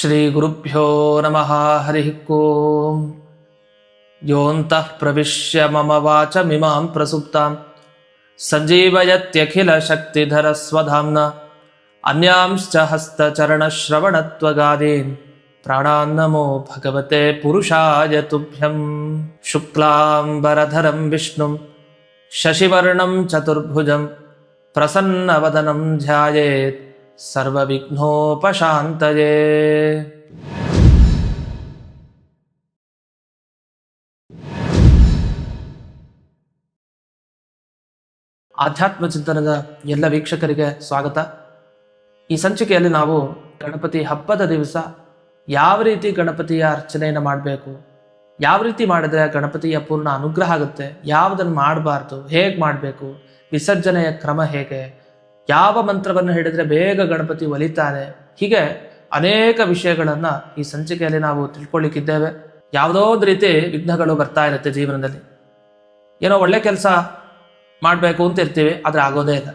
श्रीगुरुभ्यो नमः हरिः ओम् योऽन्तः प्रविश्य मम वाचमिमां प्रसुप्तां सञ्जीवयत्यखिलशक्तिधरस्वधाम्ना। अन्यांश्च हस्तचरणश्रवणत्वगादीन्। प्राणान्नमो भगवते पुरुषाय तुभ्यं शुक्लाम्बरधरं विष्णुं शशिवर्णं चतुर्भुजं प्रसन्नवदनं ध्यायेत् ಸರ್ವವಿಘ್ನೋಪಶಾಂತಯೇ. ಆಧ್ಯಾತ್ಮ ಚಿಂತನದ ಎಲ್ಲ ವೀಕ್ಷಕರಿಗೆ ಸ್ವಾಗತ. ಈ ಸಂಚಿಕೆಯಲ್ಲಿ ನಾವು ಗಣಪತಿ ಹಬ್ಬದ ದಿವಸ ಯಾವ ರೀತಿ ಗಣಪತಿಯ ಅರ್ಚನೆಯನ್ನು ಮಾಡಬೇಕು, ಯಾವ ರೀತಿ ಮಾಡಿದ್ರೆ ಗಣಪತಿಯ ಪೂರ್ಣ ಅನುಗ್ರಹ ಆಗುತ್ತೆ, ಯಾವುದನ್ನು ಮಾಡಬಾರ್ದು, ಹೇಗೆ ಮಾಡಬೇಕು, ವಿಸರ್ಜನೆಯ ಕ್ರಮ ಹೇಗೆ ಯಾವ ಮಂತ್ರವನ್ನು ಹಿಡಿದ್ರೆ ಬೇಗ ಗಣಪತಿ ಒಲಿತಾನೆ ಹೀಗೆ ಅನೇಕ ವಿಷಯಗಳನ್ನು ಈ ಸಂಚಿಕೆಯಲ್ಲಿ ನಾವು ತಿಳ್ಕೊಳ್ಳಿಕ್ಕಿದ್ದೇವೆ ಯಾವುದೋ ಒಂದು ರೀತಿ ವಿಘ್ನಗಳು ಬರ್ತಾ ಇರುತ್ತೆ ಜೀವನದಲ್ಲಿ. ಏನೋ ಒಳ್ಳೆ ಕೆಲಸ ಮಾಡಬೇಕು ಅಂತ ಇರ್ತೀವಿ, ಆದರೆ ಆಗೋದೇ ಇಲ್ಲ.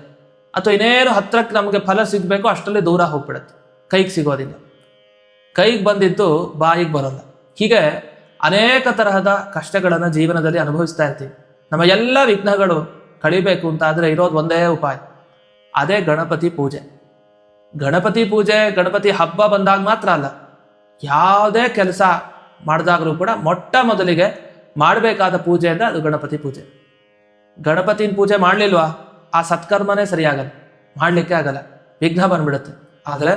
ಅಥವಾ ಇನ್ನೇನು ಹತ್ರಕ್ಕೆ ನಮಗೆ ಫಲ ಸಿಗಬೇಕು, ಅಷ್ಟರಲ್ಲಿ ದೂರ ಹೋಗ್ಬಿಡುತ್ತೆ. ಕೈಗೆ ಸಿಗೋದಿಲ್ಲ. ಕೈಗೆ ಬಂದಿದ್ದು ಬಾಯಿಗೆ ಬರೋಲ್ಲ. ಹೀಗೆ ಅನೇಕ ತರಹದ ಕಷ್ಟಗಳನ್ನು ಜೀವನದಲ್ಲಿ ಅನುಭವಿಸ್ತಾ ಇರ್ತೀವಿ. ನಮ್ಮ ಎಲ್ಲ ವಿಘ್ನಗಳು ಕಳಿಬೇಕು ಅಂತ ಆದರೆ ಇರೋದು ಒಂದೇ ಉಪಾಯ. ಅದೇ ಗಣಪತಿ ಪೂಜೆ. ಗಣಪತಿ ಪೂಜೆ, ಗಣಪತಿ ಹಬ್ಬ ಬಂದಾಗ ಮಾತ್ರ ಅಲ್ಲ, ಯಾವುದೇ ಕೆಲಸ ಮಾಡಿದಾಗಲೂ ಕೂಡ ಮೊಟ್ಟ ಮೊದಲಿಗೆ ಮಾಡಬೇಕಾದ ಪೂಜೆ ಅಂದರೆ ಅದು ಗಣಪತಿ ಪೂಜೆ. ಗಣಪತಿನ ಪೂಜೆ ಮಾಡಲಿಲ್ವಾ? ಆ ಸತ್ಕರ್ಮನೇ ಸರಿಯಾಗಲ್ಲ, ಮಾಡಲಿಕ್ಕೆ ಆಗಲ್ಲ, ವಿಘ್ನ ಬಂದ್ಬಿಡುತ್ತೆ. ಆದರೆ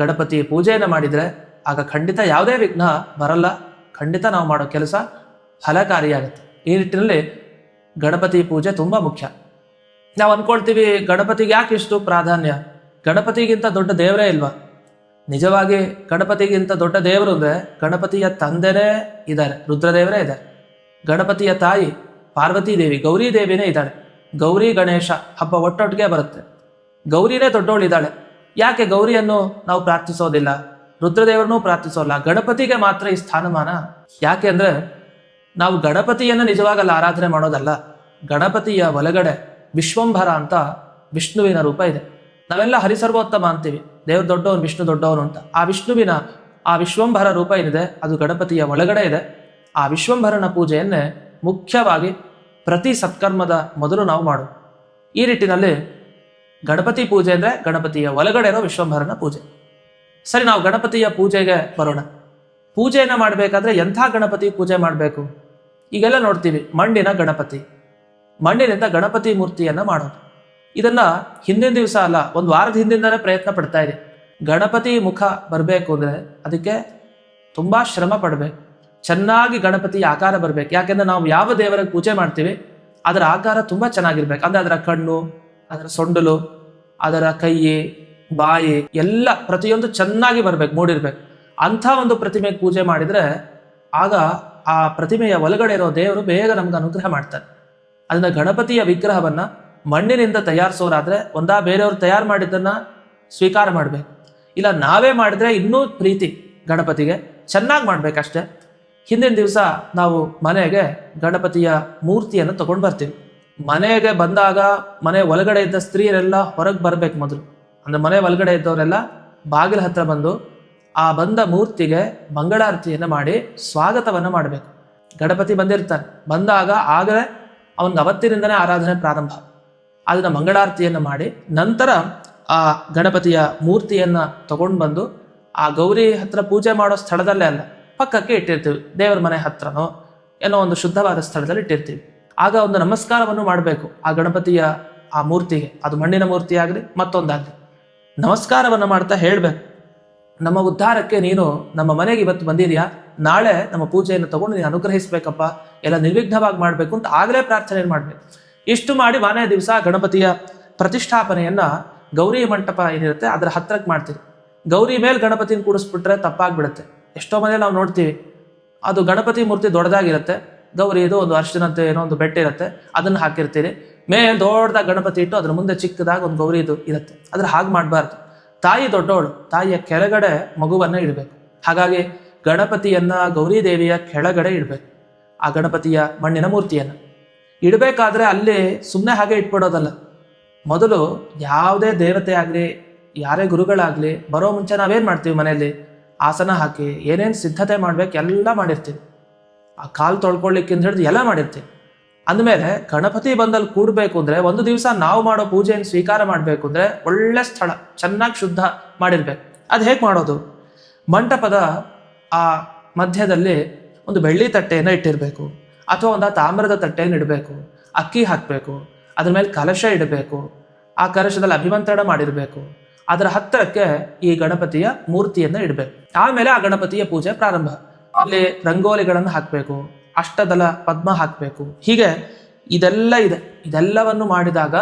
ಗಣಪತಿ ಪೂಜೆಯನ್ನು ಮಾಡಿದರೆ ಆಗ ಖಂಡಿತ ಯಾವುದೇ ವಿಘ್ನ ಬರಲ್ಲ, ಖಂಡಿತ ನಾವು ಮಾಡೋ ಕೆಲಸ ಫಲಕಾರಿಯಾಗುತ್ತೆ. ಈ ನಿಟ್ಟಿನಲ್ಲಿ ಗಣಪತಿ ಪೂಜೆ ತುಂಬ ಮುಖ್ಯ. ನಾವು ಅನ್ಕೊಳ್ತೀವಿ ಗಣಪತಿಗೆ ಯಾಕೆ ಇಷ್ಟು ಪ್ರಾಧಾನ್ಯ? ಗಣಪತಿಗಿಂತ ದೊಡ್ಡ ದೇವರೇ ಇಲ್ವಾ? ನಿಜವಾಗಿ ಗಣಪತಿಗಿಂತ ದೊಡ್ಡ ದೇವರು ಅಂದರೆ ಗಣಪತಿಯ ತಂದೆನೇ ಇದ್ದಾರೆ, ರುದ್ರದೇವರೇ ಇದ್ದಾರೆ. ಗಣಪತಿಯ ತಾಯಿ ಪಾರ್ವತಿ ದೇವಿ, ಗೌರಿ ದೇವಿನೇ ಇದ್ದಾಳೆ. ಗೌರಿ ಗಣೇಶ ಹಬ್ಬ ಒಟ್ಟೊಟ್ಟಿಗೆ ಬರುತ್ತೆ. ಗೌರಿನೇ ದೊಡ್ಡವಳಿದ್ದಾಳೆ ಯಾಕೆ ಗೌರಿಯನ್ನು ನಾವು ಪ್ರಾರ್ಥಿಸೋದಿಲ್ಲ? ರುದ್ರದೇವರನ್ನೂ ಪ್ರಾರ್ಥಿಸೋಲ್ಲ. ಗಣಪತಿಗೆ ಮಾತ್ರ ಈ ಸ್ಥಾನಮಾನ? ಯಾಕೆ ಅಂದರೆ ನಾವು ಗಣಪತಿಯನ್ನು ನಿಜವಾಗಲ್ಲ ಆರಾಧನೆ ಮಾಡೋದಲ್ಲ. ಗಣಪತಿಯ ಒಳಗಡೆ ವಿಶ್ವಂಭರ ಅಂತ ವಿಷ್ಣುವಿನ ರೂಪ ಇದೆ. ನಾವೆಲ್ಲ ಹರಿಸರ್ವೋತ್ತಮ ಅಂತೀವಿ. ದೇವ್ರು ದೊಡ್ಡವನು ವಿಷ್ಣು ದೊಡ್ಡವನು ಅಂತ. ಆ ವಿಷ್ಣುವಿನ, ಆ ವಿಶ್ವಂಭರ ರೂಪ ಏನಿದೆ, ಅದು ಗಣಪತಿಯ ಒಳಗಡೆ ಇದೆ. ಆ ವಿಶ್ವಂಭರನ ಪೂಜೆಯನ್ನೇ ಮುಖ್ಯವಾಗಿ ಪ್ರತಿ ಸತ್ಕರ್ಮದ ಮೊದಲು ನಾವು ಮಾಡು ಈ ನಿಟ್ಟಿನಲ್ಲಿ ಗಣಪತಿ ಪೂಜೆ ಅಂದರೆ ಗಣಪತಿಯ ಒಳಗಡೆ ಇರೋ ವಿಶ್ವಂಭರನ ಪೂಜೆ. ಸರಿ, ನಾವು ಗಣಪತಿಯ ಪೂಜೆಗೆ ಬರೋಣ. ಪೂಜೆಯನ್ನು ಮಾಡಬೇಕಾದ್ರೆ ಎಂಥ ಗಣಪತಿ ಪೂಜೆ ಮಾಡಬೇಕು? ಈಗೆಲ್ಲ ನೋಡ್ತೀವಿ ಮಣ್ಣಿನ ಗಣಪತಿ. ಮಣ್ಣಿನಿಂದ ಗಣಪತಿ ಮೂರ್ತಿಯನ್ನು ಮಾಡೋದು. ಇದನ್ನ ಹಿಂದಿನ ದಿವಸ ಅಲ್ಲ, ಒಂದು ವಾರದ ಹಿಂದಿಂದನೇ ಪ್ರಯತ್ನ ಪಡ್ತಾ ಇದೆ. ಗಣಪತಿ ಮುಖ ಬರಬೇಕು ಅಂದರೆ ಅದಕ್ಕೆ ತುಂಬ ಶ್ರಮ ಪಡಬೇಕು. ಚೆನ್ನಾಗಿ ಗಣಪತಿಯ ಆಕಾರ ಬರಬೇಕು. ಯಾಕೆಂದರೆ ನಾವು ಯಾವ ದೇವರ ಪೂಜೆ ಮಾಡ್ತೀವಿ, ಅದರ ಆಕಾರ ತುಂಬ ಚೆನ್ನಾಗಿರ್ಬೇಕು. ಅಂದ್ರೆ ಅದರ ಕಣ್ಣು, ಅದರ ಸೊಂಡಲು, ಅದರ ಕೈ ಬಾಯಿ, ಎಲ್ಲ ಪ್ರತಿಯೊಂದು ಚೆನ್ನಾಗಿ ಬರಬೇಕು, ಮೂಡಿರ್ಬೇಕು. ಅಂಥ ಒಂದು ಪ್ರತಿಮೆಗೆ ಪೂಜೆ ಮಾಡಿದ್ರೆ ಆಗ ಆ ಪ್ರತಿಮೆಯ ಒಳಗಡೆ ಇರೋ ದೇವರು ಬೇಗ ನಮ್ಗೆ ಅನುಗ್ರಹ ಮಾಡ್ತಾರೆ. ಅದನ್ನ ಗಣಪತಿಯ ವಿಗ್ರಹವನ್ನ ಮಣ್ಣಿನಿಂದ ತಯಾರಿಸೋರಾದ್ರೆ ಒಂದಾ ಬೇರೆಯವರು ತಯಾರು ಮಾಡಿದ್ದನ್ನ ಸ್ವೀಕಾರ ಮಾಡಬೇಕು. ಇಲ್ಲ, ನಾವೇ ಮಾಡಿದ್ರೆ ಇನ್ನೂ ಪ್ರೀತಿ ಗಣಪತಿಗೆ. ಚೆನ್ನಾಗಿ ಮಾಡ್ಬೇಕಷ್ಟೇ. ಹಿಂದಿನ ದಿವಸ ನಾವು ಮನೆಗೆ ಗಣಪತಿಯ ಮೂರ್ತಿಯನ್ನು ತಗೊಂಡು ಬರ್ತೀವಿ. ಮನೆಗೆ ಬಂದಾಗ ಮನೆ ಒಳಗಡೆ ಇದ್ದ ಸ್ತ್ರೀಯರೆಲ್ಲ ಹೊರಗೆ ಬರಬೇಕು ಮೊದಲು. ಅಂದ್ರೆ ಮನೆ ಒಳಗಡೆ ಇದ್ದವರೆಲ್ಲ ಬಾಗಿಲ ಹತ್ರ ಬಂದು ಆ ಬಂದ ಮೂರ್ತಿಗೆ ಮಂಗಳಾರತಿಯನ್ನು ಮಾಡಿ ಸ್ವಾಗತವನ್ನು ಮಾಡಬೇಕು. ಗಣಪತಿ ಬಂದಿರ್ತಾನೆ. ಬಂದಾಗ ಆಗಲೇ ಅವನಿಗೆ ಅವತ್ತಿನಿಂದನೇ ಆರಾಧನೆ ಪ್ರಾರಂಭ. ಅದನ್ನ ಮಂಗಳಾರತಿಯನ್ನು ಮಾಡಿ ನಂತರ ಆ ಗಣಪತಿಯ ಮೂರ್ತಿಯನ್ನ ತಗೊಂಡು ಬಂದು ಆ ಗೌರಿ ಹತ್ರ ಪೂಜೆ ಮಾಡೋ ಸ್ಥಳದಲ್ಲೇ ಅಲ್ಲ, ಪಕ್ಕಕ್ಕೆ ಇಟ್ಟಿರ್ತೀವಿ, ದೇವರ ಮನೆ ಹತ್ರನೋ ಏನೋ ಒಂದು ಶುದ್ಧವಾದ ಸ್ಥಳದಲ್ಲಿ ಇಟ್ಟಿರ್ತೀವಿ. ಆಗ ಒಂದು ನಮಸ್ಕಾರವನ್ನು ಮಾಡಬೇಕು ಆ ಗಣಪತಿಯ ಆ ಮೂರ್ತಿಗೆ. ಅದು ಮಣ್ಣಿನ ಮೂರ್ತಿ ಆಗಲಿ ಮತ್ತೊಂದಾಗಲಿ. ನಮಸ್ಕಾರವನ್ನು ಮಾಡ್ತಾ ಹೇಳಬೇಕು. ನಮ್ಮ ಉದ್ಧಾರಕ್ಕೆ ನೀನು ನಮ್ಮ ಮನೆಗೆ ಇವತ್ತು ಬಂದಿದ್ಯಾ? ನಾಳೆ ನಮ್ಮ ಪೂಜೆಯನ್ನು ತಗೊಂಡು ನೀನು ಅನುಗ್ರಹಿಸ್ಬೇಕಪ್ಪ. ಎಲ್ಲ ನಿರ್ವಿಘ್ನವಾಗಿ ಮಾಡಬೇಕು ಅಂತ ಆಗಲೇ ಪ್ರಾರ್ಥನೆ ಮಾಡಬೇಕು. ಇಷ್ಟು ಮಾಡಿ ಮಾನೇ ದಿವಸ ಗಣಪತಿಯ ಪ್ರತಿಷ್ಠಾಪನೆಯನ್ನ ಗೌರಿ ಮಂಟಪ ಏನಿರುತ್ತೆ, ಅದರ ಹತ್ತಿರಕ್ಕೆ ಮಾಡ್ತೀವಿ ಗೌರಿ ಮೇಲೆ ಗಣಪತಿನ ಕೂಡಿಸ್ಬಿಟ್ರೆ ತಪ್ಪಾಗ್ಬಿಡುತ್ತೆ. ಎಷ್ಟೋ ಮನೇಲಿ ನಾವು ನೋಡ್ತೀವಿ, ಅದು ಗಣಪತಿ ಮೂರ್ತಿ ದೊಡ್ಡದಾಗಿರುತ್ತೆ. ಗೌರಿ ಇದು ಒಂದು ಅರ್ಶನಂತೆ ಏನೋ ಒಂದು ಬೆಟ್ಟ ಇರುತ್ತೆ, ಅದನ್ನು ಹಾಕಿರ್ತೀರಿ. ಮೇಲೆ ದೊಡ್ಡದಾಗ ಗಣಪತಿ ಇಟ್ಟು ಅದ್ರ ಮುಂದೆ ಚಿಕ್ಕದಾಗಿ ಒಂದು ಗೌರಿ ಇದು ಇರುತ್ತೆ. ಅದ್ರ ಹಾಗೆ ಮಾಡಬಾರ್ದು. ತಾಯಿ ದೊಡ್ಡವಳು, ತಾಯಿಯ ಕೆಳಗಡೆ ಮಗುವನ್ನ ಇಡಬೇಕು. ಹಾಗಾಗಿ ಗಣಪತಿಯನ್ನ ಗೌರಿ ದೇವಿಯ ಕೆಳಗಡೆ ಇಡಬೇಕು, ಆ ಗಣಪತಿಯ ಮಣ್ಣಿನ ಮೂರ್ತಿಯನ್ನು. ಇಡಬೇಕಾದ್ರೆ ಅಲ್ಲಿ ಸುಮ್ಮನೆ ಹಾಗೆ ಇಟ್ಬಿಡೋದಲ್ಲ. ಮೊದಲು ಯಾವುದೇ ದೇವತೆ ಆಗಲಿ, ಯಾರೇ ಗುರುಗಳಾಗಲಿ, ಬರೋ ಮುಂಚೆ ನಾವೇನು ಮಾಡ್ತೀವಿ ಮನೆಯಲ್ಲಿ? ಆಸನ ಹಾಕಿ, ಏನೇನು ಸಿದ್ಧತೆ ಮಾಡ್ಬೇಕು ಎಲ್ಲ ಮಾಡಿರ್ತೀವಿ. ಆ ಕಾಲು ತೊಳ್ಕೊಳ್ಳಿಕ್ಕಿಂತ ಹಿಡಿದು ಎಲ್ಲ ಮಾಡಿರ್ತೀವಿ. ಅಂದಮೇಲೆ ಗಣಪತಿ ಬಂದಲ್ಲಿ ಕೂಡಬೇಕು ಅಂದ್ರೆ ಒಂದು ದಿವಸ ನಾವು ಮಾಡೋ ಪೂಜೆಯನ್ನು ಸ್ವೀಕಾರ ಮಾಡಬೇಕು ಅಂದ್ರೆ ಒಳ್ಳೆ ಸ್ಥಳ, ಚೆನ್ನಾಗಿ ಶುದ್ಧ ಮಾಡಿರ್ಬೇಕು. ಅದು ಹೇಗೆ ಮಾಡೋದು? ಮಂಟಪದ ಆ ಮಧ್ಯದಲ್ಲಿ ಒಂದು ಬೆಳ್ಳಿ ತಟ್ಟೆಯನ್ನು ಇಟ್ಟಿರಬೇಕು. ಅಥವಾ ಒಂದು ತಾಮ್ರದ ತಟ್ಟೆಯನ್ನು ಇಡಬೇಕು. ಅಕ್ಕಿ ಹಾಕಬೇಕು. ಅದ್ರ ಮೇಲೆ ಕಲಶ ಇಡಬೇಕು. ಆ ಕಲಶದಲ್ಲಿ ಅಭಿಮಂತ್ರಣ ಮಾಡಿರಬೇಕು. ಅದರ ಹತ್ತಿರಕ್ಕೆ ಈ ಗಣಪತಿಯ ಮೂರ್ತಿಯನ್ನು ಇಡಬೇಕು. ಆಮೇಲೆ ಆ ಗಣಪತಿಯ ಪೂಜೆ ಪ್ರಾರಂಭ. ಅಲ್ಲಿ ರಂಗೋಲಿಗಳನ್ನು ಹಾಕಬೇಕು. ಅಷ್ಟದಲ ಪದ್ಮ ಹಾಕಬೇಕು. ಹೀಗೆ ಇದೆಲ್ಲ ಇದೆ. ಇದೆಲ್ಲವನ್ನು ಮಾಡಿದಾಗ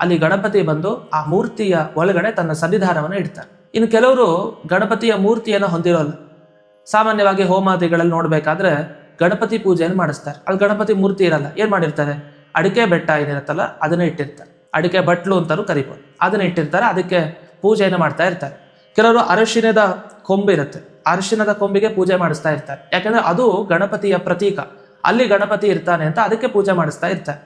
ಅಲ್ಲಿ ಗಣಪತಿ ಬಂದು ಆ ಮೂರ್ತಿಯ ಒಳಗಡೆ ತನ್ನ ಸನ್ನಿಧಾನವನ್ನು ಇಡ್ತಾರೆ. ಇನ್ನು ಕೆಲವರು ಗಣಪತಿಯ ಮೂರ್ತಿಯನ್ನು ಹೊಂದಿರೋಲ್ಲ. ಸಾಮಾನ್ಯವಾಗಿ ಹೋಮಾದಿಗಳಲ್ಲಿ ನೋಡಬೇಕಾದ್ರೆ ಗಣಪತಿ ಪೂಜೆಯನ್ನು ಮಾಡಿಸ್ತಾರೆ. ಅಲ್ಲಿ ಗಣಪತಿ ಮೂರ್ತಿ ಇರಲ್ಲ. ಏನು ಮಾಡಿರ್ತಾರೆ? ಅಡಿಕೆ ಬೆಟ್ಟ ಏನಿರುತ್ತಲ್ಲ, ಅದನ್ನ ಇಟ್ಟಿರ್ತಾರೆ. ಅಡಿಕೆ ಬಟ್ಲು ಅಂತಾರು ಕರಿಬೋದು. ಅದನ್ನ ಇಟ್ಟಿರ್ತಾರೆ. ಅದಕ್ಕೆ ಪೂಜೆಯನ್ನು ಮಾಡ್ತಾ ಇರ್ತಾರೆ. ಕೆಲವರು ಅರಶಿನದ ಕೊಂಬು ಇರುತ್ತೆ. ಅರಶಿನದ ಕೊಂಬಿಗೆ ಪೂಜೆ ಮಾಡಿಸ್ತಾ ಇರ್ತಾರೆ. ಯಾಕಂದ್ರೆ ಅದು ಗಣಪತಿಯ ಪ್ರತೀಕ. ಅಲ್ಲಿ ಗಣಪತಿ ಇರ್ತಾನೆ ಅಂತ ಅದಕ್ಕೆ ಪೂಜೆ ಮಾಡಿಸ್ತಾ ಇರ್ತಾರೆ.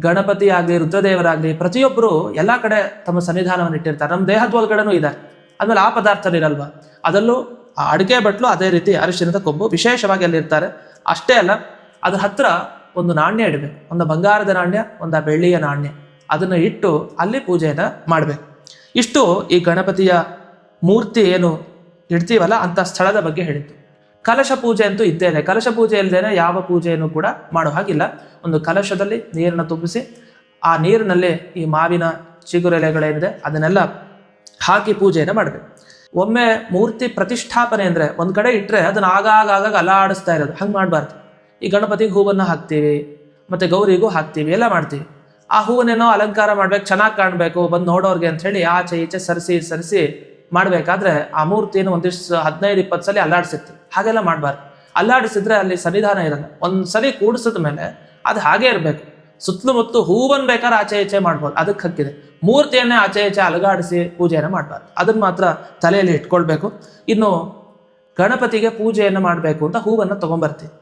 ಗಣಪತಿ ಆಗಲಿ, ರುದ್ರದೇವರಾಗಲಿ ಪ್ರತಿಯೊಬ್ಬರು ಎಲ್ಲ ಕಡೆ ತಮ್ಮ ಸನ್ನಿಧಾನವನ್ನು ಇಟ್ಟಿರ್ತಾರೆ. ನಮ್ಮ ದೇಹದ ಒಳಗಡೆನೂ ಇದೆ. ಆಮೇಲೆ ಆ ಪದಾರ್ಥನಿರಲ್ವ ಅದರಲ್ಲೂ ಆ ಅಡಿಕೆ ಬಟ್ಲು ಅದೇ ರೀತಿ ಅರಿಶಿನದ ಕೊಂಬು ವಿಶೇಷವಾಗಿ ಅಲ್ಲಿ ಇರ್ತಾರೆ. ಅಷ್ಟೇ ಅಲ್ಲ, ಅದ್ರ ಹತ್ರ ಒಂದು ನಾಣ್ಯ ಇಡಬೇಕು. ಒಂದು ಬಂಗಾರದ ನಾಣ್ಯ, ಒಂದು ಬೆಳ್ಳಿಯ ನಾಣ್ಯ. ಅದನ್ನ ಇಟ್ಟು ಅಲ್ಲಿ ಪೂಜೆಯನ್ನು ಮಾಡಬೇಕು. ಇಷ್ಟು ಈ ಗಣಪತಿಯ ಮೂರ್ತಿ ಏನು ಇಡ್ತೀವಲ್ಲ ಅಂತ ಸ್ಥಳದ ಬಗ್ಗೆ ಹೇಳಿತ್ತು ಕಲಶ ಪೂಜೆ ಅಂತೂ ಇದ್ದೇನೆ. ಕಲಶ ಪೂಜೆ ಇಲ್ಲದೇನೆ ಯಾವ ಪೂಜೆಯನ್ನು ಕೂಡ ಮಾಡೋ ಹಾಗಿಲ್ಲ. ಒಂದು ಕಲಶದಲ್ಲಿ ನೀರನ್ನು ತುಂಬಿಸಿ, ಆ ನೀರಿನಲ್ಲಿ ಈ ಮಾವಿನ ಚಿಗುರೆಲೆಗಳೇನಿದೆ ಅದನ್ನೆಲ್ಲ ಹಾಕಿ ಪೂಜೆಯನ್ನು ಮಾಡಬೇಕು. ಒಮ್ಮೆ ಮೂರ್ತಿ ಪ್ರತಿಷ್ಠಾಪನೆ ಅಂದ್ರೆ ಒಂದು ಕಡೆ ಇಟ್ಟರೆ ಅದನ್ನ ಆಗಾಗ ಆಗಾಗ ಅಲಾಡಿಸ್ತಾ ಇರೋದು. ಹಂಗೆ ಮಾಡಬಾರ್ದು. ಈ ಗಣಪತಿಗೆ ಹೂವನ್ನ ಹಾಕ್ತೀವಿ, ಮತ್ತೆ ಗೌರಿಗೂ ಹಾಕ್ತೀವಿ, ಎಲ್ಲ ಮಾಡ್ತೀವಿ. ಆ ಹೂವನ್ನೇನೋ ಅಲಂಕಾರ ಮಾಡ್ಬೇಕು, ಚೆನ್ನಾಗಿ ಕಾಣಬೇಕು, ಬಂದು ನೋಡೋರ್ಗೆ ಅಂತ ಹೇಳಿ ಆಚೆ ಈಚೆ ಸರಿಸಿ ಸರಿಸಿ ಮಾಡ್ಬೇಕಾದ್ರೆ ಆ ಮೂರ್ತಿಯನ್ನು ಒಂದಿಷ್ಟು ಹದಿನೈದು, ಇಪ್ಪತ್ತು ಸಲ ಅಲ್ಲಾಡಿಸಿತ್ತು. ಹಾಗೆಲ್ಲ ಮಾಡಬಾರ್ದು. ಅಲ್ಲಾಡಿಸಿದ್ರೆ ಅಲ್ಲಿ ಸನ್ನಿಧಾನ ಇರಲ್ಲ. ಒಂದ್ ಸರಿ ಕೂಡಿಸಿದ ಮೇಲೆ ಅದು ಹಾಗೆ ಇರಬೇಕು. ಸುತ್ತಲೂ ಮುತ್ತಲು ಹೂವನ್ ಬೇಕಾದ್ರೆ ಆಚೆ ಈಚೆ ಮಾಡ್ಬೋದು. ಅದಕ್ಕೆ ಹಕ್ಕಿದೆ. ಮೂರ್ತಿಯನ್ನೇ ಆಚೆ ಈಚೆ ಅಲಗಾಡಿಸಿ ಪೂಜೆಯನ್ನು ಮಾಡಬಾರ್ದು. ಅದನ್ನ ಮಾತ್ರ ತಲೆಯಲ್ಲಿ ಇಟ್ಕೊಳ್ಬೇಕು. ಇನ್ನು ಗಣಪತಿಗೆ ಪೂಜೆಯನ್ನು ಮಾಡಬೇಕು ಅಂತ ಹೂವನ್ನು ತಗೊಂಬರ್ತೀವಿ.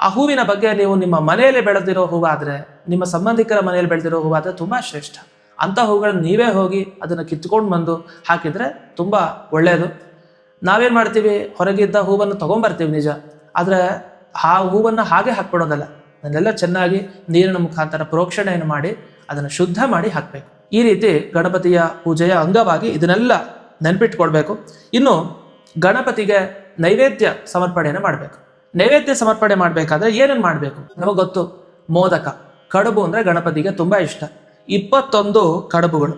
ಆ ಹೂವಿನ ಬಗ್ಗೆ ನೀವು ನಿಮ್ಮ ಮನೆಯಲ್ಲಿ ಬೆಳೆದಿರೋ ಹೂವಾದರೆ, ನಿಮ್ಮ ಸಂಬಂಧಿಕರ ಮನೆಯಲ್ಲಿ ಬೆಳೆದಿರೋ ಹೂವಾದ್ರೆ ತುಂಬಾ ಶ್ರೇಷ್ಠ. ಅಂತ ಹೂಗಳನ್ನ ನೀವೇ ಹೋಗಿ ಅದನ್ನ ಕಿತ್ಕೊಂಡು ಬಂದು ಹಾಕಿದ್ರೆ ತುಂಬಾ ಒಳ್ಳೆಯದು ನಾವೇನ್ ಮಾಡ್ತೀವಿ? ಹೊರಗಿದ್ದ ಹೂವನ್ನು ತಗೊಂಬರ್ತೀವಿ ನಿಜ. ಆದ್ರೆ ಆ ಹೂವನ್ನ ಹಾಗೆ ಹಾಕ್ಬಿಡೋದಲ್ಲ. ಅದನ್ನೆಲ್ಲ ಚೆನ್ನಾಗಿ ನೀರಿನ ಮುಖಾಂತರ ಪ್ರೋಕ್ಷಣೆಯನ್ನು ಮಾಡಿ ಅದನ್ನು ಶುದ್ಧ ಮಾಡಿ ಹಾಕಬೇಕು. ಈ ರೀತಿ ಗಣಪತಿಯ ಪೂಜೆಯ ಅಂಗವಾಗಿ ಇದನ್ನೆಲ್ಲ ನೆನ್ಪಿಟ್ಕೊಳ್ಬೇಕು. ಇನ್ನು ಗಣಪತಿಗೆ ನೈವೇದ್ಯ ಸಮರ್ಪಣೆಯನ್ನು ಮಾಡಬೇಕು. ನೈವೇದ್ಯ ಸಮರ್ಪಣೆ ಮಾಡಬೇಕಾದ್ರೆ ಏನೇನು ಮಾಡಬೇಕು? ನಮಗೆ ಗೊತ್ತು. ಮೋದಕ. ಕಡುಬು ಅಂದ್ರೆ ಗಣಪತಿಗೆ ತುಂಬಾ ಇಷ್ಟ. ಇಪ್ಪತ್ತೊಂದು ಕಡುಬುಗಳು,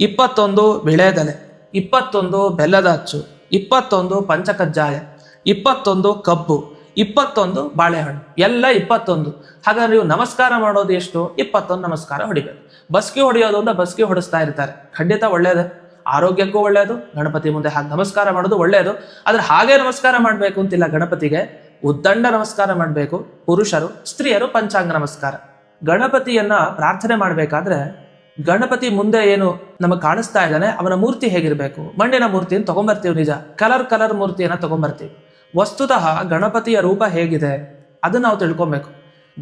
ಇಪ್ಪತ್ತೊಂದು ವಿಳೆದೆಲೆ ಇಪ್ಪತ್ತೊಂದು ಬೆಲ್ಲದ ಅಚ್ಚು, ಇಪ್ಪತ್ತೊಂದು ಪಂಚಕಜ್ಜಾಯ, ಇಪ್ಪತ್ತೊಂದು ಕಬ್ಬು, ಇಪ್ಪತ್ತೊಂದು ಬಾಳೆಹಣ್ಣು, ಎಲ್ಲ ಇಪ್ಪತ್ತೊಂದು. ಹಾಗಾದ್ರೆ ನೀವು ನಮಸ್ಕಾರ ಮಾಡೋದು ಎಷ್ಟು? ಇಪ್ಪತ್ತೊಂದು ನಮಸ್ಕಾರ ಹೊಡಿಬೇಕು. ಬಸ್ಕಿ ಹೊಡೆಯೋದು ಅಂತ ಬಸ್ಕಿ ಹೊಡಿಸ್ತಾ ಇರ್ತಾರೆ. ಖಂಡಿತ ಒಳ್ಳೇದು. ಆರೋಗ್ಯಕ್ಕೂ ಒಳ್ಳೆಯದು ಗಣಪತಿ ಮುಂದೆ ಹಾಗೆ ನಮಸ್ಕಾರ ಮಾಡೋದು ಒಳ್ಳೆಯದು ಆದ್ರೆ ಹಾಗೆ ನಮಸ್ಕಾರ ಮಾಡಬೇಕು ಅಂತಿಲ್ಲ ಗಣಪತಿಗೆ, ಉದ್ದಂಡ ನಮಸ್ಕಾರ ಮಾಡಬೇಕು. ಪುರುಷರು, ಸ್ತ್ರೀಯರು ಪಂಚಾಂಗ ನಮಸ್ಕಾರ. ಗಣಪತಿಯನ್ನ ಪ್ರಾರ್ಥನೆ ಮಾಡಬೇಕಾದ್ರೆ ಗಣಪತಿ ಮುಂದೆ ಏನು ನಮಗೆ ಕಾಣಿಸ್ತಾ ಇದ್ದಾನೆ, ಅವನ ಮೂರ್ತಿ ಹೇಗಿರಬೇಕು? ಮಣ್ಣಿನ ಮೂರ್ತಿಯನ್ನು ತಗೊಂಬರ್ತೀವಿ ನಿಜ. ಕಲರ್ ಕಲರ್ ಮೂರ್ತಿಯನ್ನ ತಗೊಂಬರ್ತೀವಿ. ವಸ್ತುತಃ ಗಣಪತಿಯ ರೂಪ ಹೇಗಿದೆ? ಅದನ್ನ ನಾವು ತಿಳ್ಕೊಬೇಕು.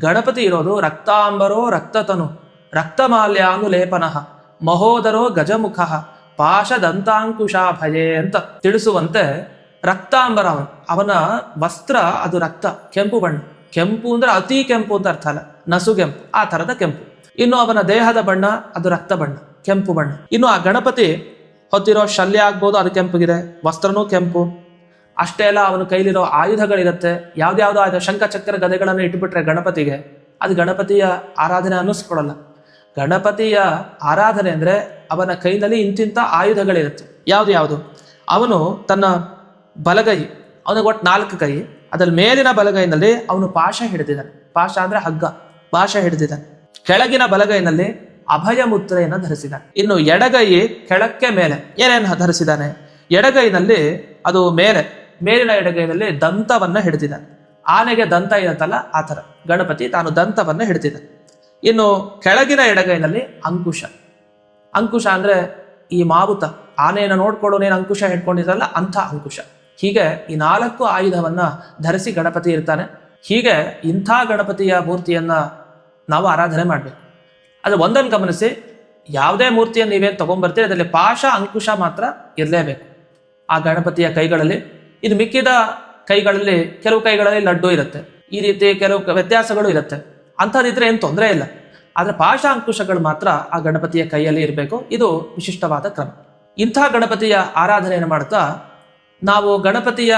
ಗಣಪತಿ ಇರೋದು ರಕ್ತಾಂಬರೋ ರಕ್ತತನು. ರಕ್ತಮಾಲ್ಯಾನು ಲೇಪನಃ ಮಹೋದರೋ ಗಜಮುಖ. ಪಾಶದಂತಾಂಕುಶಾಭಯೇ ಅಂತ ತಿಳಿಸುವಂತೆ ರಕ್ತಾಂಬರ ಅವನು ಅವನ ವಸ್ತ್ರ ಅದು ರಕ್ತ, ಕೆಂಪು ಬಣ್ಣ. ಕೆಂಪು ಅಂದ್ರೆ ಅತಿ ಕೆಂಪು ಅಂತ ಅರ್ಥ ಅಲ್ಲ. ನಸು ಕೆಂಪು, ಆ ಥರದ ಕೆಂಪು. ಇನ್ನು ಅವನ ದೇಹದ ಬಣ್ಣ, ಅದು ರಕ್ತ ಬಣ್ಣ, ಕೆಂಪು ಬಣ್ಣ. ಇನ್ನು ಆ ಗಣಪತಿ ಹೊತ್ತಿರೋ ಶಲ್ಯ ಆಗ್ಬೋದು, ಅದು ಕೆಂಪಗಿದೆ. ವಸ್ತ್ರನೂ ಕೆಂಪು. ಅಷ್ಟೇ ಅಲ್ಲ, ಅವನ ಕೈಲಿರೋ ಆಯುಧಗಳಿರುತ್ತೆ. ಯಾವ್ದ್ಯಾವ್ದು ಆಯುಧ? ಶಂಖ ಚಕ್ರ ಗದೆಗಳನ್ನು ಇಟ್ಬಿಟ್ರೆ ಗಣಪತಿಗೆ, ಅದು ಗಣಪತಿಯ ಆರಾಧನೆ ಅನ್ನಿಸ್ಕೊಡಲ್ಲ. ಗಣಪತಿಯ ಆರಾಧನೆ ಅಂದರೆ ಅವನ ಕೈನಲ್ಲಿ ಇಂತಿಂತ ಆಯುಧಗಳಿರುತ್ತೆ. ಯಾವ್ದು ಯಾವುದು? ಅವನು ತನ್ನ ಬಲಗೈ, ಅವನಿಗೆ ಒಟ್ಟು ನಾಲ್ಕು ಕೈ. ಅದ್ರ ಮೇಲಿನ ಬಲಗೈನಲ್ಲಿ ಅವನು ಪಾಶ ಹಿಡಿದಿದ್ದಾನೆ. ಪಾಶ ಅಂದ್ರೆ ಹಗ್ಗ. ಪಾಶ ಹಿಡಿದಿದ್ದಾನೆ ಕೆಳಗಿನ ಬಲಗೈನಲ್ಲಿ ಅಭಯ ಮುದ್ರೆಯನ್ನು ಧರಿಸಿದ. ಇನ್ನು ಎಡಗೈ ಕೆಳಕ್ಕೆ ಮೇಲೆ ಏನೇನು ಧರಿಸಿದಾನೆ ಎಡಗೈನಲ್ಲಿ ಅದು ಮೇಲೆ, ಮೇಲಿನ ಎಡಗೈನಲ್ಲಿ ದಂತವನ್ನ ಹಿಡಿದಿದ. ಆನೆಗೆ ದಂತ ಇರುತ್ತಲ್ಲ ಆ ಥರ. ಗಣಪತಿ ತಾನು ದಂತವನ್ನ ಹಿಡಿದಿದ. ಇನ್ನು ಕೆಳಗಿನ ಎಡಗೈನಲ್ಲಿ ಅಂಕುಶ. ಅಂಕುಶ ಅಂದ್ರೆ ಈ ಮಾವುತ. ಆನೆಯನ್ನು ನೋಡ್ಕೊಳ್ಳೋನೇನು ಅಂಕುಶ ಹಿಡ್ಕೊಂಡಿದ್ರಲ್ಲ ಅಂಥ ಅಂಕುಶ. ಹೀಗೆ ಈ ನಾಲ್ಕು ಆಯುಧವನ್ನ ಧರಿಸಿ ಗಣಪತಿ ಇರ್ತಾನೆ. ಹೀಗೆ ಇಂಥ ಗಣಪತಿಯ ಮೂರ್ತಿಯನ್ನ ನಾವು ಆರಾಧನೆ ಮಾಡಬೇಕು. ಅದು ಒಂದನ್ನು ಗಮನಿಸಿ, ಯಾವುದೇ ಮೂರ್ತಿಯನ್ನು ನೀವೇನು ತಗೊಂಡ್ಬರ್ತೀರಿ, ಅದರಲ್ಲಿ ಪಾಶ ಅಂಕುಶ ಮಾತ್ರ ಇರಲೇಬೇಕು. ಆ ಗಣಪತಿಯ ಕೈಗಳಲ್ಲಿ, ಇದು ಮಿಕ್ಕಿದ ಕೈಗಳಲ್ಲಿ, ಕೆಲವು ಕೈಗಳಲ್ಲಿ ಲಡ್ಡು ಇರುತ್ತೆ. ಈ ರೀತಿ ಕೆಲವು ವ್ಯತ್ಯಾಸಗಳು ಇರುತ್ತೆ. ಅಂಥದ್ದಿದ್ರೆ ಏನು ತೊಂದರೆ ಇಲ್ಲ. ಆದರೆ ಪಾಶ ಅಂಕುಶಗಳು ಮಾತ್ರ ಆ ಗಣಪತಿಯ ಕೈಯಲ್ಲಿ ಇರಬೇಕು. ಇದು ವಿಶಿಷ್ಟವಾದ ಕ್ರಮ. ಇಂಥ ಗಣಪತಿಯ ಆರಾಧನೆಯನ್ನು ಮಾಡ್ತಾ, ನಾವು ಗಣಪತಿಯ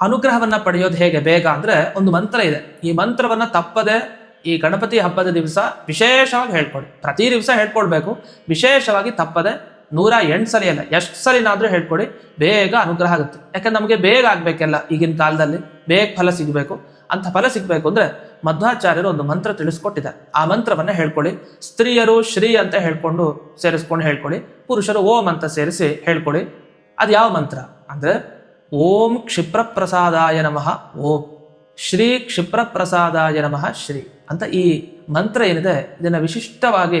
ಅನುಗ್ರಹವನ್ನು ಪಡೆಯೋದು ಹೇಗೆ ಬೇಗ ಅಂದರೆ, ಒಂದು ಮಂತ್ರ ಇದೆ. ಈ ಮಂತ್ರವನ್ನು ತಪ್ಪದೆ ಈ ಗಣಪತಿ ಹಬ್ಬದ ದಿವಸ ವಿಶೇಷವಾಗಿ ಹೇಳ್ಕೊಡಿ. ಪ್ರತಿ ದಿವಸ ಹೇಳ್ಕೊಡ್ಬೇಕು. ವಿಶೇಷವಾಗಿ ತಪ್ಪದೆ ನೂರ ಎಂಟು ಸಲ ಅಲ್ಲ ಎಷ್ಟು ಸಲಿನಾದ್ರೂ ಹೇಳ್ಕೊಡಿ. ಬೇಗ ಅನುಗ್ರಹ ಆಗುತ್ತೆ. ಯಾಕಂದ್ರೆ ನಮಗೆ ಬೇಗ ಆಗ್ಬೇಕೆಲ್ಲ ಈಗಿನ ಕಾಲದಲ್ಲಿ. ಬೇಗ ಫಲ ಸಿಗಬೇಕು. ಅಂತ ಫಲ ಸಿಗಬೇಕು ಅಂದ್ರೆ ಮಧ್ವಾಚಾರ್ಯರು ಒಂದು ಮಂತ್ರ ತಿಳಿಸ್ಕೊಟ್ಟಿದ್ದಾರೆ. ಆ ಮಂತ್ರವನ್ನ ಹೇಳ್ಕೊಳ್ಳಿ ಸ್ತ್ರೀಯರು ಶ್ರೀ ಅಂತ ಹೇಳ್ಕೊಂಡು ಸೇರಿಸ್ಕೊಂಡು ಹೇಳ್ಕೊಳ್ಳಿ ಪುರುಷರು ಓಂ ಅಂತ ಸೇರಿಸಿ ಹೇಳ್ಕೊಳ್ಳಿ ಅದು ಯಾವ ಮಂತ್ರ? ಅಂದ್ರೆ ಓಂ ಕ್ಷಿಪ್ರಪ್ರಸಾದಾಯ ನಮಃ. ಓಂ. ಶ್ರೀ ಕ್ಷಿಪ್ರಪ್ರಸಾದಾಯ ನಮಃ ಶ್ರೀ. ಅಂತ ಈ ಮಂತ್ರ ಏನಿದೆ, ಇದನ್ನು ವಿಶಿಷ್ಟವಾಗಿ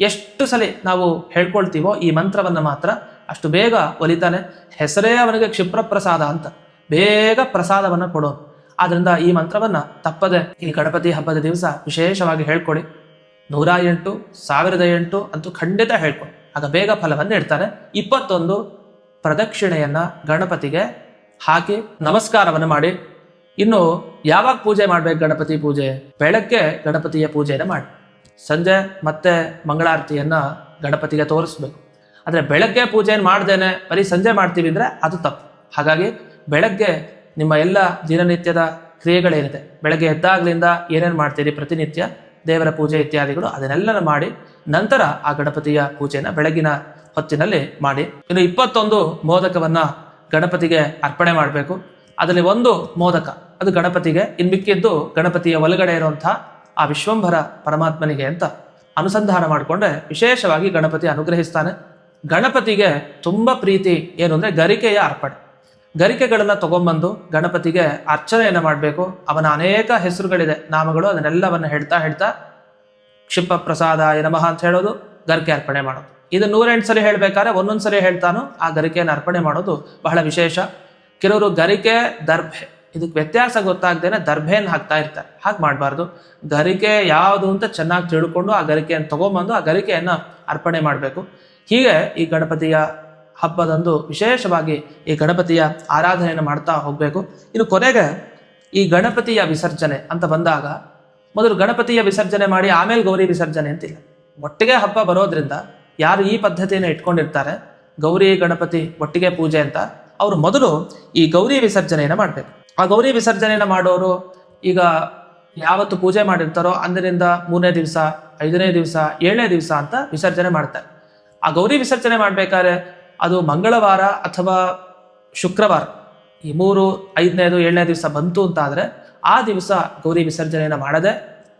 ಎಷ್ಟು ಸಲ ನಾವು ಹೇಳ್ಕೊಳ್ತೀವೋ ಈ ಮಂತ್ರವನ್ನು ಮಾತ್ರ ಅಷ್ಟು ಬೇಗ ಒಲಿತಾನೆ. ಹೆಸರೇ ಅವನಿಗೆ ಕ್ಷಿಪ್ರ ಪ್ರಸಾದ ಅಂತ. ಬೇಗ ಪ್ರಸಾದವನ್ನು ಕೊಡೋನು ಆದ್ದರಿಂದ ಈ ಮಂತ್ರವನ್ನು ತಪ್ಪದೆ ಈ ಗಣಪತಿ ಹಬ್ಬದ ದಿವಸ ವಿಶೇಷವಾಗಿ ಹೇಳ್ಕೊಡಿ. ನೂರ ಎಂಟು, ಸಾವಿರದ ಎಂಟು ಅಂತೂ ಖಂಡಿತ ಹೇಳ್ಕೊಡಿ. ಆಗ ಬೇಗ ಫಲವನ್ನು ಇಡ್ತಾನೆ ಇಪ್ಪತ್ತೊಂದು ಪ್ರದಕ್ಷಿಣೆಯನ್ನು ಗಣಪತಿಗೆ ಹಾಕಿ ನಮಸ್ಕಾರವನ್ನು ಮಾಡಿ. ಇನ್ನು ಯಾವಾಗ ಪೂಜೆ ಮಾಡ್ಬೇಕು ಗಣಪತಿ ಪೂಜೆ? ಬೆಳಗ್ಗೆ ಗಣಪತಿಯ ಪೂಜೆಯನ್ನು ಮಾಡಿ. ಸಂಜೆ ಮತ್ತೆ ಮಂಗಳಾರತಿಯನ್ನ ಗಣಪತಿಗೆ ತೋರಿಸ್ಬೇಕು. ಆದರೆ ಬೆಳಗ್ಗೆ ಪೂಜೆಯನ್ನು ಮಾಡ್ದೇನೆ ಬರೀ ಸಂಜೆ ಮಾಡ್ತೀವಿ ಅಂದ್ರೆ ಅದು ತಪ್ಪು. ಹಾಗಾಗಿ ಬೆಳಗ್ಗೆ ನಿಮ್ಮ ಎಲ್ಲ ದಿನನಿತ್ಯದ ಕ್ರಿಯೆಗಳೇನಿದೆ? ಬೆಳಗ್ಗೆ ಎದ್ದಾಗ್ಲಿಂದ ಏನೇನು ಮಾಡ್ತೀರಿ? ಪ್ರತಿನಿತ್ಯ ದೇವರ ಪೂಜೆ ಇತ್ಯಾದಿಗಳು ಅದನ್ನೆಲ್ಲ ಮಾಡಿ ನಂತರ ಆ ಗಣಪತಿಯ ಪೂಜೆನ ಬೆಳಗಿನ ಹೊತ್ತಿನಲ್ಲಿ ಮಾಡಿ. ಇನ್ನು ಇಪ್ಪತ್ತೊಂದು ಮೋದಕವನ್ನು ಗಣಪತಿಗೆ ಅರ್ಪಣೆ ಮಾಡಬೇಕು. ಅದರಲ್ಲಿ ಒಂದು ಮೋದಕ ಅದು ಗಣಪತಿಗೆ. ಇನ್ ಮಿಕ್ಕಿದ್ದು ಗಣಪತಿಯ ಒಳಗಡೆ ಇರುವಂತಹ ಆ ವಿಶ್ವಂಭರ ಪರಮಾತ್ಮನಿಗೆ ಅಂತ ಅನುಸಂಧಾನ ಮಾಡಿಕೊಂಡ್ರೆ ವಿಶೇಷವಾಗಿ ಗಣಪತಿ ಅನುಗ್ರಹಿಸ್ತಾನೆ. ಗಣಪತಿಗೆ ತುಂಬ ಪ್ರೀತಿ ಏನು ಅಂದರೆ ಗರಿಕೆಯ ಅರ್ಪಣೆ. ಗರಿಕೆಗಳನ್ನ ತಗೊಂಬಂದು ಗಣಪತಿಗೆ ಅರ್ಚನೆಯನ್ನು ಮಾಡಬೇಕು. ಅವನ ಅನೇಕ ಹೆಸರುಗಳಿದೆ, ನಾಮಗಳು, ಅದನ್ನೆಲ್ಲವನ್ನ ಹೇಳ್ತಾ ಹೇಳ್ತಾ ಕ್ಷಿಪ ಪ್ರಸಾದಾಯ ನಮಃ ಅಂತ ಹೇಳೋದು ಗರಿಕೆ ಅರ್ಪಣೆ ಮಾಡೋದು. ಇದು ನೂರೆಂಟು ಸರಿ ಹೇಳ್ಬೇಕಾದ್ರೆ ಒಂದೊಂದು ಸರಿ ಹೇಳ್ತಾನೋ. ಆ ಗರಿಕೆಯನ್ನು ಅರ್ಪಣೆ ಮಾಡೋದು ಬಹಳ ವಿಶೇಷ. ಕೆಲವರು ಗರಿಕೆ ದರ್ಭೆ ಇದಕ್ಕೆ ವ್ಯತ್ಯಾಸ ಗೊತ್ತಾಗ್ದೇನೆ ದರ್ಭೆಯನ್ನು ಹಾಕ್ತಾ ಇರ್ತಾರೆ. ಹಾಗೆ ಮಾಡಬಾರ್ದು. ಗರಿಕೆ ಯಾವುದು ಅಂತ ಚೆನ್ನಾಗಿ ತಿಳ್ಕೊಂಡು ಆ ಗರಿಕೆಯನ್ನು ತಗೊಂಬಂದು ಆ ಗರಿಕೆಯನ್ನು ಅರ್ಪಣೆ ಮಾಡಬೇಕು. ಹೀಗೆ ಈ ಗಣಪತಿಯ ಹಬ್ಬದಂದು ವಿಶೇಷವಾಗಿ ಈ ಗಣಪತಿಯ ಆರಾಧನೆಯನ್ನು ಮಾಡ್ತಾ ಹೋಗಬೇಕು. ಇನ್ನು ಕೊನೆಗೆ ಈ ಗಣಪತಿಯ ವಿಸರ್ಜನೆ ಅಂತ ಬಂದಾಗ ಮೊದಲು ಗಣಪತಿಯ ವಿಸರ್ಜನೆ ಮಾಡಿ ಆಮೇಲೆ ಗೌರಿ ವಿಸರ್ಜನೆ ಅಂತಿಲ್ಲ. ಒಟ್ಟಿಗೆ ಹಬ್ಬ ಬರೋದ್ರಿಂದ ಯಾರು ಈ ಪದ್ಧತಿಯನ್ನು ಇಟ್ಕೊಂಡಿರ್ತಾರೆ, ಗೌರಿ ಗಣಪತಿ ಒಟ್ಟಿಗೆ ಪೂಜೆ ಅಂತ, ಅವರು ಮೊದಲು ಈ ಗೌರಿ ವಿಸರ್ಜನೆಯನ್ನು ಮಾಡಬೇಕು. ಆ ಗೌರಿ ವಿಸರ್ಜನೆಯನ್ನು ಮಾಡೋರು ಈಗ ಯಾವತ್ತು ಪೂಜೆ ಮಾಡಿರ್ತಾರೋ ಅಂದರಿಂದ ಮೂರನೇ ದಿವಸ, ಐದನೇ ದಿವಸ, ಏಳನೇ ದಿವಸ ಅಂತ ವಿಸರ್ಜನೆ ಮಾಡ್ತಾರೆ. ಆ ಗೌರಿ ವಿಸರ್ಜನೆ ಮಾಡ್ಬೇಕಾದ್ರೆ ಅದು ಮಂಗಳವಾರ ಅಥವಾ ಶುಕ್ರವಾರ, ಈ ಮೂರು, ಐದನೇದು, ಏಳನೇ ದಿವಸ ಬಂತು ಅಂತ ಆದ್ರೆ ಆ ದಿವಸ ಗೌರಿ ವಿಸರ್ಜನೆಯನ್ನು ಮಾಡದೆ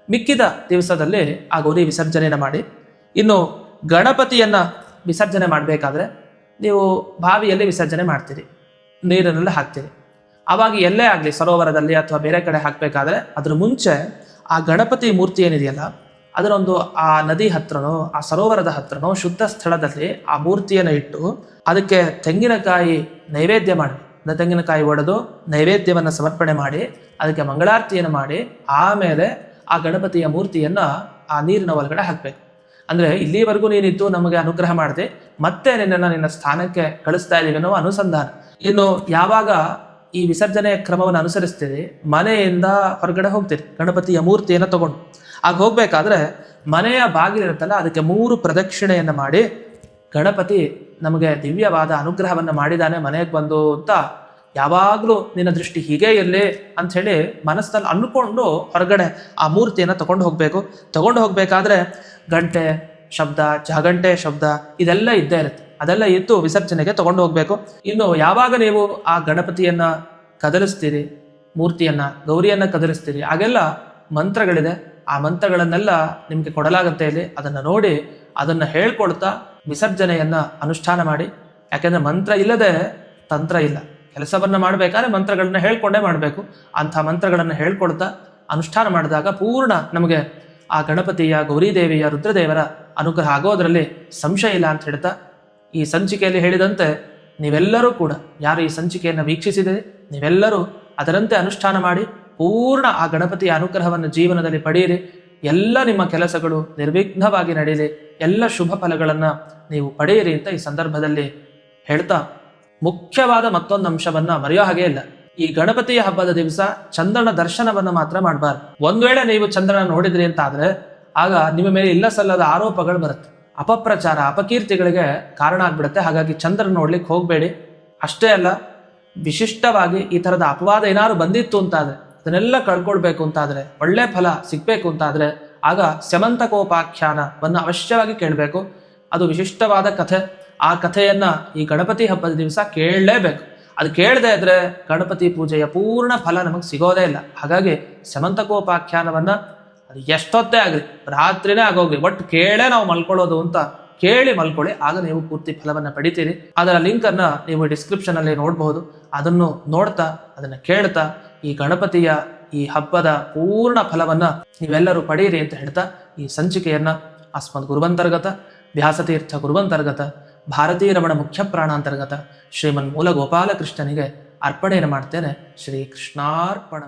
ಮಿಕ್ಕಿದ ದಿವಸದಲ್ಲಿ ಆ ಗೌರಿ ವಿಸರ್ಜನೆಯನ್ನು ಮಾಡಿ. ಇನ್ನು ಗಣಪತಿಯನ್ನ ವಿಸರ್ಜನೆ ಮಾಡಬೇಕಾದ್ರೆ ನೀವು ಬಾವಿಯಲ್ಲಿ ವಿಸರ್ಜನೆ ಮಾಡ್ತೀರಿ, ನೀರಿನಲ್ಲಿ ಹಾಕ್ತೀರಿ. ಆವಾಗ ಎಲ್ಲೇ ಆಗಲಿ, ಸರೋವರದಲ್ಲಿ ಅಥವಾ ಬೇರೆ ಕಡೆ ಹಾಕಬೇಕಾದ್ರೆ ಅದ್ರ ಮುಂಚೆ ಆ ಗಣಪತಿ ಮೂರ್ತಿ ಏನಿದೆಯಲ್ಲ ಅದರೊಂದು ಆ ನದಿ ಹತ್ರನೋ, ಆ ಸರೋವರದ ಹತ್ರನೋ ಶುದ್ಧ ಸ್ಥಳದಲ್ಲಿ ಆ ಮೂರ್ತಿಯನ್ನು ಇಟ್ಟು ಅದಕ್ಕೆ ತೆಂಗಿನಕಾಯಿ ನೈವೇದ್ಯ ಮಾಡಿ ತೆಂಗಿನಕಾಯಿ ಒಡೆದು ನೈವೇದ್ಯವನ್ನು ಸಮರ್ಪಣೆ ಮಾಡಿ, ಅದಕ್ಕೆ ಮಂಗಳಾರತಿಯನ್ನು ಮಾಡಿ, ಆಮೇಲೆ ಆ ಗಣಪತಿಯ ಮೂರ್ತಿಯನ್ನು ಆ ನೀರಿನ ಒಳಗಡೆ ಹಾಕಬೇಕು. ಅಂದರೆ ಇಲ್ಲಿವರೆಗೂ ನೀನಿದ್ದು ನಮಗೆ ಅನುಗ್ರಹ ಮಾಡಿದೆ ಮತ್ತೆ ನಿನ್ನನ್ನು ನಿನ್ನ ಸ್ಥಾನಕ್ಕೆ ಕಳಿಸ್ತಾ ಇದ್ದೀವಿ ಅನ್ನೋ ಅನುಸಂಧಾನ. ಇನ್ನು ಯಾವಾಗ ಈ ವಿಸರ್ಜನೆ ಕ್ರಮವನ್ನು ಅನುಸರಿಸ್ತೀರಿ ಮನೆಯಿಂದ ಹೊರಗಡೆ ಹೋಗ್ತೀರಿ ಗಣಪತಿಯ ಮೂರ್ತಿಯನ್ನು ತಗೊಂಡು. ಆಗ ಹೋಗ್ಬೇಕಾದ್ರೆ ಮನೆಯ ಬಾಗಿಲಿರುತ್ತಲ್ಲ ಅದಕ್ಕೆ ಮೂರು ಪ್ರದಕ್ಷಿಣೆಯನ್ನು ಮಾಡಿ ಗಣಪತಿ ನಮಗೆ ದಿವ್ಯವಾದ ಅನುಗ್ರಹವನ್ನು ಮಾಡಿದಾನೆ ಮನೆಗೆ ಬಂದು ಅಂತ ಯಾವಾಗಲೂ ನಿನ್ನ ದೃಷ್ಟಿ ಹೀಗೆ ಇರಲಿ ಅಂತ ಹೇಳಿ ಮನಸ್ಸಲ್ಲಿ ಅಂದ್ಕೊಂಡು ಹೊರಗಡೆ ಆ ಮೂರ್ತಿಯನ್ನು ತಗೊಂಡು ಹೋಗಬೇಕು. ತಗೊಂಡು ಹೋಗಬೇಕಾದ್ರೆ ಗಂಟೆ, ಶಬ್ದ ಜಾಗಂಟೆ ಶಬ್ದ ಇದೆಲ್ಲ ಇದ್ದೇ ಇರುತ್ತೆ. ಅದೆಲ್ಲ ಇತ್ತು ವಿಸರ್ಜನೆಗೆ ತಗೊಂಡು ಹೋಗ್ಬೇಕು. ಇನ್ನು ಯಾವಾಗ ನೀವು ಆ ಗಣಪತಿಯನ್ನ ಕದಲಿಸ್ತೀರಿ, ಮೂರ್ತಿಯನ್ನ, ಗೌರಿಯನ್ನ ಕದಲಿಸ್ತೀರಿ, ಹಾಗೆಲ್ಲ ಮಂತ್ರಗಳಿದೆ. ಆ ಮಂತ್ರಗಳನ್ನೆಲ್ಲ ನಿಮಗೆ ಕೊಡಲಾಗುತ್ತೆ ಇಲ್ಲಿ ಅದನ್ನ ನೋಡಿ ಅದನ್ನ ಹೇಳ್ಕೊಳ್ತಾ ವಿಸರ್ಜನೆಯನ್ನ ಅನುಷ್ಠಾನ ಮಾಡಿ. ಯಾಕೆಂದ್ರೆ ಮಂತ್ರ ಇಲ್ಲದೆ ತಂತ್ರ ಇಲ್ಲ. ಕೆಲಸವನ್ನ ಮಾಡಬೇಕಾದ್ರೆ ಮಂತ್ರಗಳನ್ನ ಹೇಳ್ಕೊಂಡೇ ಮಾಡಬೇಕು. ಅಂಥ ಮಂತ್ರಗಳನ್ನು ಹೇಳ್ಕೊಳ್ತಾ ಅನುಷ್ಠಾನ ಮಾಡಿದಾಗ ಪೂರ್ಣ ನಮಗೆ ಆ ಗಣಪತಿಯ, ಗೌರಿದೇವಿಯ, ರುದ್ರದೇವರ ಅನುಗ್ರಹ ಆಗೋದ್ರಲ್ಲಿ ಸಂಶಯ ಇಲ್ಲ ಅಂತ ಹೇಳ್ತಾ ಈ ಸಂಚಿಕೆಯಲ್ಲಿ ಹೇಳಿದಂತೆ ನೀವೆಲ್ಲರೂ ಕೂಡ ಯಾರು ಈ ಸಂಚಿಕೆಯನ್ನು ವೀಕ್ಷಿಸಿದೆ, ನೀವೆಲ್ಲರೂ ಅದರಂತೆ ಅನುಷ್ಠಾನ ಮಾಡಿ ಪೂರ್ಣ ಆ ಗಣಪತಿಯ ಅನುಗ್ರಹವನ್ನು ಜೀವನದಲ್ಲಿ ಪಡೆಯಿರಿ. ಎಲ್ಲ ನಿಮ್ಮ ಕೆಲಸಗಳು ನಿರ್ವಿಘ್ನವಾಗಿ ನಡೆಯಲಿ ಎಲ್ಲ ಶುಭ ಫಲಗಳನ್ನು ನೀವು ಪಡೆಯಿರಿ ಅಂತ ಈ ಸಂದರ್ಭದಲ್ಲಿ ಹೇಳ್ತಾ ಮುಖ್ಯವಾದ ಮತ್ತೊಂದು ಅಂಶವನ್ನು ಮರೆಯೋ ಹಾಗೆ ಇಲ್ಲ. ಈ ಗಣಪತಿಯ ಹಬ್ಬದ ದಿವಸ ಚಂದ್ರನ ದರ್ಶನವನ್ನು ಮಾತ್ರ ಮಾಡಬಾರ್ದು. ಒಂದು ವೇಳೆ ನೀವು ಚಂದ್ರನ ನೋಡಿದ್ರಿ ಅಂತ ಆದ್ರೆ ಆಗ ನಿಮ್ಮ ಮೇಲೆ ಇಲ್ಲ ಸಲ್ಲದ ಆರೋಪಗಳು ಬರುತ್ತೆ. ಅಪಪ್ರಚಾರ, ಅಪಕೀರ್ತಿಗಳಿಗೆ ಕಾರಣ ಆಗ್ಬಿಡುತ್ತೆ. ಹಾಗಾಗಿ ಚಂದ್ರನ ನೋಡ್ಲಿಕ್ಕೆ ಹೋಗಬೇಡಿ. ಅಷ್ಟೇ ಅಲ್ಲ, ವಿಶಿಷ್ಟವಾಗಿ ಈ ತರದ ಅಪವಾದ ಏನಾದ್ರು ಬಂದಿತ್ತು ಅಂತಾದರೆ, ಅದನ್ನೆಲ್ಲ ಕಳ್ಕೊಳ್ಬೇಕು ಅಂತಾದರೆ, ಒಳ್ಳೆ ಫಲ ಸಿಗಬೇಕು ಅಂತಾದರೆ, ಆಗ ಸ್ಯಮಂತಕೋಪಾಖ್ಯಾನವನ್ನು ಅವಶ್ಯವಾಗಿ ಕೇಳಬೇಕು. ಅದು ವಿಶಿಷ್ಟವಾದ ಕಥೆ. ಆ ಕಥೆಯನ್ನು ಈ ಗಣಪತಿ ಹಬ್ಬದ ದಿವಸ ಕೇಳಲೇಬೇಕು. ಅದು ಕೇಳದೆ ಇದ್ರೆ ಗಣಪತಿ ಪೂಜೆಯ ಪೂರ್ಣ ಫಲ ನಮಗೆ ಸಿಗೋದೇ ಇಲ್ಲ. ಹಾಗಾಗಿ ಸ್ಯಮಂತಕೋಪಾಖ್ಯಾನವನ್ನ ಅದು ಎಷ್ಟೊತ್ತೇ ಆಗಲಿ, ರಾತ್ರಿನೇ ಆಗೋಗ್ಲಿ ಬಟ್ ಕೇಳೇ ನಾವು ಮಲ್ಕೊಳ್ಳೋದು ಅಂತ ಕೇಳಿ ಮಲ್ಕೊಳ್ಳಿ. ಆಗ ನೀವು ಪೂರ್ತಿ ಫಲವನ್ನು ಪಡಿತೀರಿ. ಅದರ ಲಿಂಕ್ ಅನ್ನ ನೀವು ಡಿಸ್ಕ್ರಿಪ್ಷನ್ ಅಲ್ಲಿ ನೋಡಬಹುದು. ಅದನ್ನು ನೋಡ್ತಾ, ಅದನ್ನು ಕೇಳ್ತಾ, ಈ ಗಣಪತಿಯ ಈ ಹಬ್ಬದ ಪೂರ್ಣ ಫಲವನ್ನ ನೀವೆಲ್ಲರೂ ಪಡೆಯಿರಿ ಅಂತ ಹೇಳ್ತಾ, ಈ ಸಂಚಿಕೆಯನ್ನ ಅಸ್ಮದ್ ಗುರುವಂತರ್ಗತ, ವ್ಯಾಸತೀರ್ಥ ಗುರುವಂತರ್ಗತ ಭಾರತೀಯ ರಮಣ ಮುಖ್ಯ ಪ್ರಾಣಾಂತರ್ಗತ ಶ್ರೀಮನ್ ಮೂಲ ಗೋಪಾಲಕೃಷ್ಣನಿಗೆ ಅರ್ಪಣೆಯನ್ನು ಮಾಡ್ತೇನೆ. ಶ್ರೀ ಕೃಷ್ಣಾರ್ಪಣ